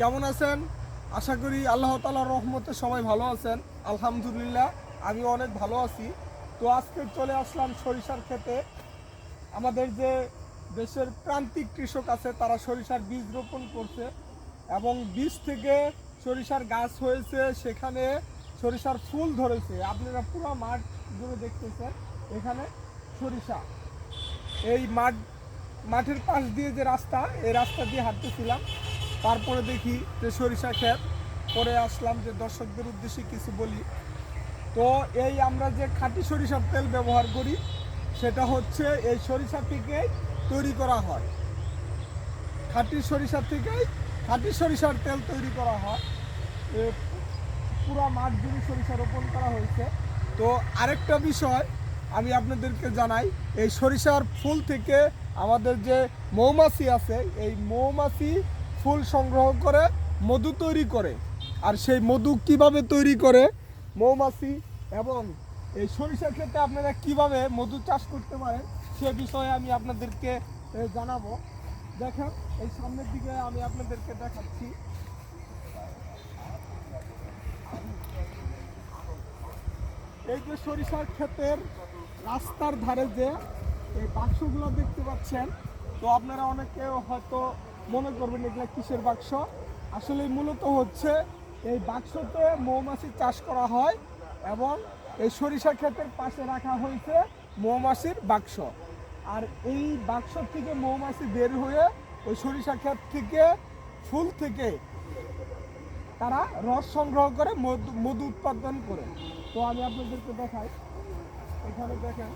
কেমন আছেন? আশা করি আল্লাহ তালার রহমতে সবাই ভালো আছেন। আলহামদুলিল্লাহ আমি অনেক ভালো আছি। তো আজকে চলে আসলাম সরিষার ক্ষেতে। আমাদের যে দেশের প্রান্তিক কৃষক আছে, তারা সরিষার বীজ রোপণ করছে এবং বীজ থেকে সরিষার গাছ হয়েছে, সেখানে সরিষার ফুল ধরেছে। আপনারা পুরো মাঠ জুড়ে দেখতেছেন, এখানে সরিষা। এই মাঠ, মাঠের পাশ দিয়ে যে রাস্তা, এই রাস্তা দিয়ে হাঁটতেছিলাম। তারপরে দেখি যে সরিষা ক্ষেত, পরে আসলাম যে দর্শকদের উদ্দেশ্যে কিছু বলি। তো এই আমরা যে খাঁটি সরিষার তেল ব্যবহার করি, সেটা হচ্ছে এই সরিষা থেকেই তৈরি করা হয়। খাঁটি সরিষা থেকেই খাঁটি সরিষার তেল তৈরি করা হয়। পুরো মাঠ জুড়ে সরিষা রোপণ করা হয়েছে। তো আরেকটা বিষয় আমি আপনাদেরকে জানাই, এই সরিষার ফুল থেকে আমাদের যে মৌমাছি আছে, এই মৌমাছি ফুল সংগ্রহ করে, মধু তৈরি করে। আর সেই মধু কীভাবে তৈরি করে? মৌমাছি এবং এই সরিষার ক্ষেত্রে আপনারা কীভাবে মধু চাষ করতে পারেন, সে বিষয়ে আমি আপনাদেরকে জানাব। দেখেন, এই সামনের দিকে আমি আপনাদেরকে দেখাচ্ছি। এই যে সরিষার ক্ষেতের রাস্তার ধারে যে এই বাক্সগুলো দেখতে পাচ্ছেন, তো আপনারা অনেকে হয়তো মনে করবেন এগুলো কিসের বাক্স? আসলে মূলত হচ্ছে এই বাক্সতে মৌমাছি চাষ করা হয় এবং এই সরিষা ক্ষেতের পাশে রাখা হয়েছে মৌমাছির বাক্স। আর এই বাক্স থেকে মৌমাছি বের হয়ে ওই সরিষা ক্ষেত থেকে ফুল থেকে তারা রস সংগ্রহ করে মধু মধু উৎপাদন করে। তো আমি আপনাদেরকে দেখাই। এখানে দেখেন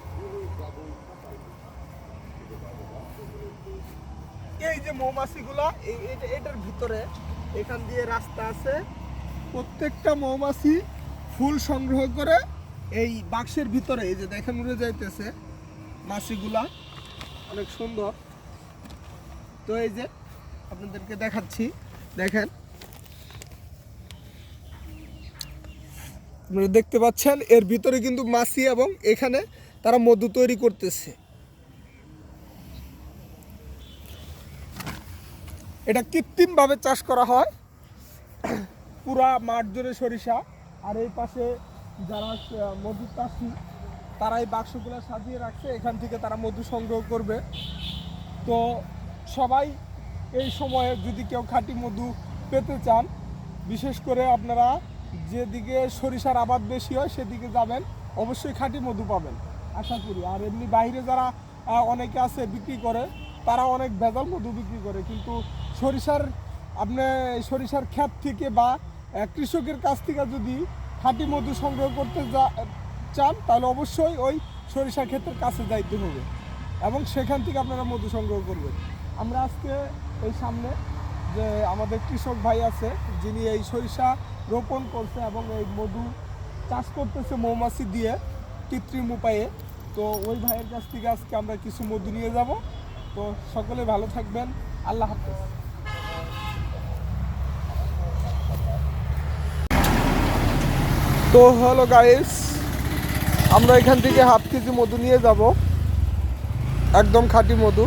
যে মৌমাছিগুলা এটার ভিতরে, এখান দিয়ে রাস্তা আছে। প্রত্যেকটা মৌমাছি ফুল সংগ্রহ করে এই বাক্সের ভিতরে, এই যে দেখেন উড়ে যাইতেছে মাছিগুলা। অনেক সুন্দর। তো এই যে আপনাদেরকে দেখাচ্ছি, দেখেন। দেখতে পাচ্ছেন, এর ভিতরে কিন্তু মাছি এবং এখানে তারা মধু তৈরি করতেছে। এটা কৃত্রিমভাবে চাষ করা হয়। পুরা মাঠ জুড়ে সরিষা। আর এই পাশে যারা মধু চাষি তারা এই বাক্সগুলো সাজিয়ে রাখছে। এখান থেকে তারা মধু সংগ্রহ করবে। তো সবাই এই সময়ে যদি কেউ খাঁটি মধু পেতে চান, বিশেষ করে আপনারা যেদিকে সরিষার আবাদ বেশি হয়, সেদিকে যাবেন, অবশ্যই খাঁটি মধু পাবেন। আশা করি। আর এমনি বাইরে যারা অনেকে আছে বিক্রি করে তারা অনেক ভেজাল মধু বিক্রি করে, কিন্তু সরিষার, আপনি সরিষার ক্ষেত থেকে বা কৃষকের কাছ থেকে যদি খাঁটি মধু সংগ্রহ করতে চান, তাহলে অবশ্যই ওই সরিষা ক্ষেতের কাছে যাইতে হবে এবং সেখান থেকে আপনারা মধু সংগ্রহ করবেন। আমরা আজকে এই সামনে যে আমাদের কৃষক ভাই আছে, যিনি এই সরিষা রোপণ করছে এবং এই মধু চাষ করতেছে মৌমাছি দিয়ে কৃত্রিম উপায়ে, তো ওই ভাইয়ের কাছ থেকে আজকে আমরা কিছু মধু নিয়ে যাব। তো সকলে ভালো থাকবেন। আল্লাহ হাফেজ। তো হ্যালো গাইস আমরা এখান থেকে হাফ কেজি মধু নিয়ে যাব। একদম খাঁটি মধু।